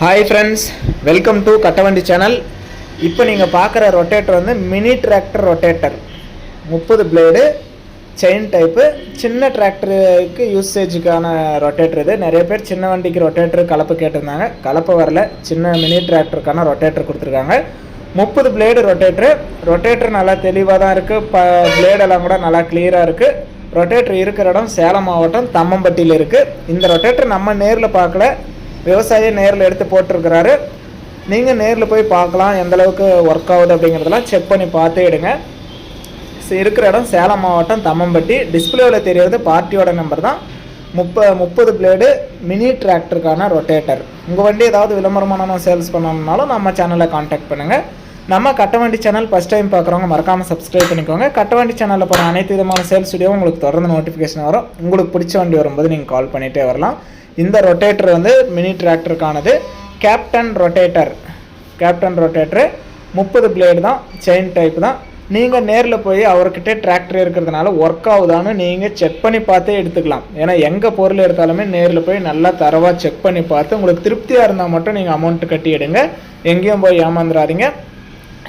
Hi friends welcome to Kattavandi channel இப்போ நீங்கள் பார்க்குற ரொட்டேட்டர் வந்து மினி டிராக்டர் ரொட்டேட்டர் முப்பது பிளேடு செயின் டைப்பு சின்ன டிராக்டருக்கு யூசேஜுக்கான ரொட்டேட்டர் இது. நிறைய பேர் சின்ன வண்டிக்கு ரொட்டேட்டர் கலப்பு கேட்டிருந்தாங்க. கலப்பு வரல. சின்ன மினி டிராக்டருக்கான ரொட்டேட்டர் கொடுத்துருக்காங்க. முப்பது பிளேடு ரொட்டேட்ரு ரொட்டேட்டர் நல்லா தெளிவாக தான் இருக்குது ப பிளேடெல்லாம் கூட நல்லா கிளியராக இருக்குது ரொட்டேட்டர் இருக்கிற இடம் சேலம் மாவட்டம் தம்மம்பட்டியில் இருக்குது இந்த ரொட்டேட்டர் நம்ம நேரில் பார்க்கல. விவசாயி நேரில் எடுத்து போட்டிருக்கிறாரு. நீங்கள் நேரில் போய் பார்க்கலாம் எந்தளவுக்கு ஒர்க் ஆகுது அப்படிங்கிறதெல்லாம் செக் பண்ணி பார்த்து எடுங்க. இருக்கிற இடம் சேலம் மாவட்டம் தம்மம்பட்டி. டிஸ்பிளேவில் தெரியறது பார்ட்டியோட நம்பர் தான். முப்ப முப்பது பிளேடு மினி டிராக்டருக்கான ரொட்டேட்டர் உங்கள் வண்டி ஏதாவது விளம்பரமான சேல்ஸ் பண்ணணும்னாலும் நம்ம சேனலை காண்டாக்ட் பண்ணுங்கள் நம்ம கட்டவண்டி சேனல் ஃபஸ்ட் டைம் பார்க்குறவங்க மறக்காமல் சப்ஸ்கிரைப் பண்ணிக்கோங்க. கட்டவண்டி சேனலில் போகிற அனைத்து விதமான சேல்ஸ் வீடியோவும் உங்களுக்கு தொடர்ந்து நோட்டிஃபிகேஷன் வரும். உங்களுக்கு பிடிச்ச வண்டி வரும்போது நீங்கள் கால் பண்ணிகிட்டே வரலாம். இந்த ரொட்டேட்டர் வந்து மினி டிராக்டருக்கானது கேப்டன் ரொட்டேட்டர் கேப்டன் ரொட்டேட்டரு முப்பது பிளேடு தான் செயின் டைப் தான். நீங்கள் நேரில் போய் அவர்கிட்ட டிராக்டர் இருக்கிறதுனால ஒர்க் ஆகுதான்னு நீங்கள் செக் பண்ணி பார்த்தே எடுத்துக்கலாம். ஏன்னா எங்கே பொருள் எடுத்தாலுமே நேரில் போய் நல்லா தரவாக செக் பண்ணி பார்த்து உங்களுக்கு திருப்தியாக இருந்தால் மட்டும் நீங்கள் அமௌண்ட்டு கட்டி எடுங்க. எங்கேயும் போய் ஏமாந்துடாதீங்க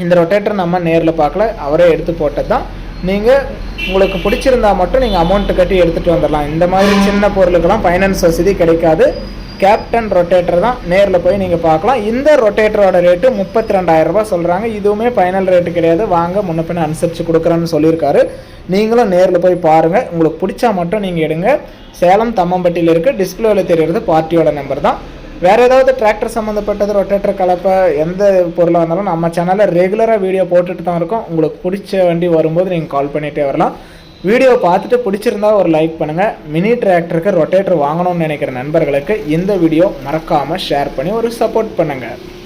இந்த ரொட்டேட்டர் நம்ம நேரில் பார்க்கல அவரே எடுத்து போட்டது தான் நீங்கள் உங்களுக்கு பிடிச்சிருந்தா மட்டும் நீங்கள் அமௌண்ட்டு கட்டி எடுத்துகிட்டு வந்துடலாம் இந்த மாதிரி சின்ன பொருளுக்கெல்லாம் ஃபைனான்ஸ் வசதி கிடைக்காது. கேப்டன் ரொட்டேட்டர் தான் நேரில் போய் நீங்கள் பார்க்கலாம். இந்த ரொட்டேட்டரோட ரேட்டு முப்பத்தி ரெண்டாயிரம் சொல்கிறாங்க இதுவுமே ஃபைனல் ரேட்டு கிடையாது. வாங்க முன்ன பின்ன அனுசரித்து கொடுக்குறேன்னு சொல்லியிருக்காரு. நீங்களும் நேரில் போய் பாருங்கள் உங்களுக்கு பிடிச்சா மட்டும் நீங்கள் எடுங்க. சேலம் தம்மம்பட்டியில் இருக்குது டிஸ்பிளேவில் தெரிகிறது பார்ட்டியோட நம்பர் தான். வேறு ஏதாவது டிராக்டர் சம்மந்தப்பட்டது ரொட்டேட்டர் கலப்பை எந்த பொருளாக இருந்தாலும் நம்ம சேனலில் ரெகுலராக வீடியோ போட்டுட்டு தான் இருக்கோம். உங்களுக்கு பிடிச்ச வண்டி வரும்போது நீங்கள் கால் பண்ணிகிட்டே வரலாம். வீடியோ பார்த்துட்டு பிடிச்சிருந்தா ஒரு லைக் பண்ணுங்கள் மினி டிராக்டருக்கு ரொட்டேட்டர் வாங்கணும்னு நினைக்கிற நண்பர்களுக்கு இந்த வீடியோ மறக்காமல் ஷேர் பண்ணி ஒரு சப்போர்ட் பண்ணுங்கள்